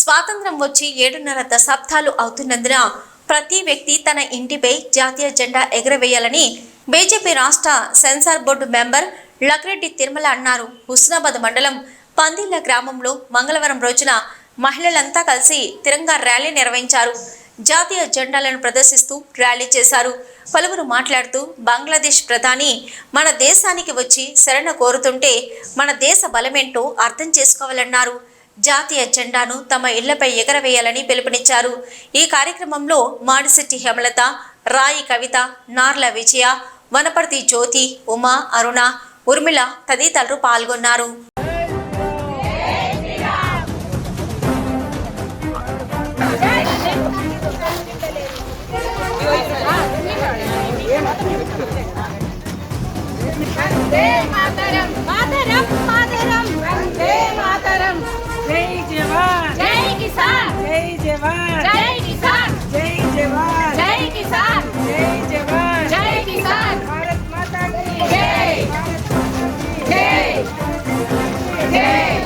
స్వాతంత్రం వచ్చి ఏడున్నర దశాబ్దాలు అవుతున్నందున ప్రతి వ్యక్తి తన ఇంటిపై జాతీయ జెండా ఎగరవేయాలని బీజేపీ రాష్ట్ర censor board member Lakkireddy Tirumala అన్నారు. హుస్నాబాద్ మండలం పందిళ్ళ గ్రామంలో మంగళవారం రోజున మహిళలంతా కలిసి తిరంగా ర్యాలీ నిర్వహించారు. జాతీయ జెండాలను ప్రదర్శిస్తూ ర్యాలీ చేశారు. పలువురు మాట్లాడుతూ బంగ్లాదేశ్ ప్రధాని మన దేశానికి వచ్చి శరణ కోరుతుంటే మన దేశ బలమేంటో అర్థం చేసుకోవాలన్నారు. జాతీయ జెండాను తమ ఇళ్ళపై ఎగరవేయాలని పిలుపునిచ్చారు. ఈ కార్యక్రమంలో మాడిశెట్టి హేమలత రాయి కవిత నార్ల విజయ వనపర్తి జ్యోతి ఉమా అరుణ ఉర్మిళ తదితరులు పాల్గొన్నారు. మాతరం మాతరం. जय जवान। जय किसान। जय जवान। जय किसान। जय जवान। जय किसान। जय जवान। जय किसान। भारत माता की जय। जय। जय।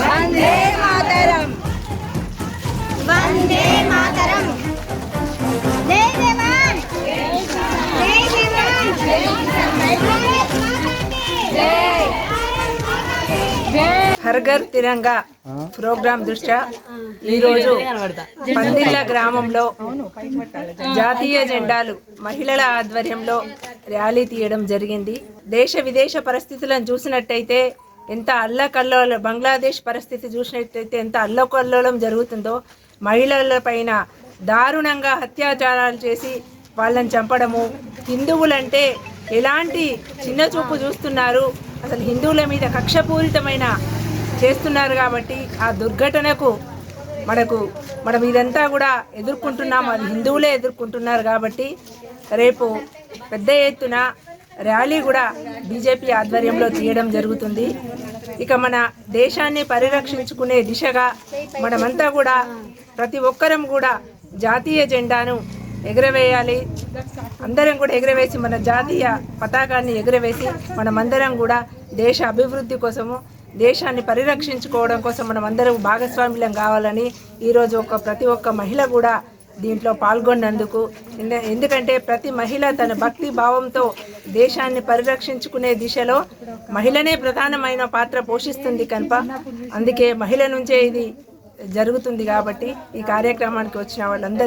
वंदे मातरम। वंदे मातरम। హర్ఘర్ తిరంగా ప్రోగ్రాం దృష్ట్యా ఈరోజు పందిళ్ళ గ్రామంలో జాతీయ జెండాలు మహిళల ఆధ్వర్యంలో ర్యాలీ తీయడం జరిగింది. దేశ విదేశ పరిస్థితులను చూసినట్టయితే ఎంత అల్లకల్లోల బంగ్లాదేశ్ పరిస్థితి చూసినట్టయితే ఎంత అల్లకల్లోలం జరుగుతుందో మహిళల పైన దారుణంగా అత్యాచారాలు చేసి వాళ్ళని చంపడము హిందువులంటే ఎలాంటి చిన్న చూపు చూస్తున్నారు? అసలు హిందువుల మీద కక్షపూరితమైన చేస్తున్నారు కాబట్టి ఆ దుర్ఘటనకు మనకు మనం ఇదంతా కూడా ఎదుర్కొంటున్నాం. అది హిందువులే ఎదుర్కొంటున్నారు కాబట్టి రేపు పెద్ద ఎత్తున ర్యాలీ కూడా బీజేపీ ఆధ్వర్యంలో తీయడం జరుగుతుంది. ఇక మన దేశాన్ని పరిరక్షించుకునే దిశగా మనమంతా కూడా ప్రతి ఒక్కరం కూడా జాతీయ జెండాను ఎగురవేయాలి. అందరం కూడా ఎగురవేసి మన జాతీయ పతాకాన్ని ఎగురవేసి మనమందరం కూడా దేశ అభివృద్ధి కోసము దేశాన్ని పరిరక్షించుకోవడం కోసం మనం అందరం భాగస్వామ్యం కావాలని ఈరోజు ఒక ప్రతి ఒక్క మహిళ కూడా దీంట్లో పాల్గొన్నందుకు. ఎందుకంటే ప్రతి మహిళ తన భక్తి భావంతో దేశాన్ని పరిరక్షించుకునే దిశలో మహిళనే ప్రధానమైన పాత్ర పోషిస్తుంది కనుక అందుకే మహిళ నుంచే ఇది జరుగుతుంది కాబట్టి ఈ కార్యక్రమానికి వచ్చిన వాళ్ళందరూ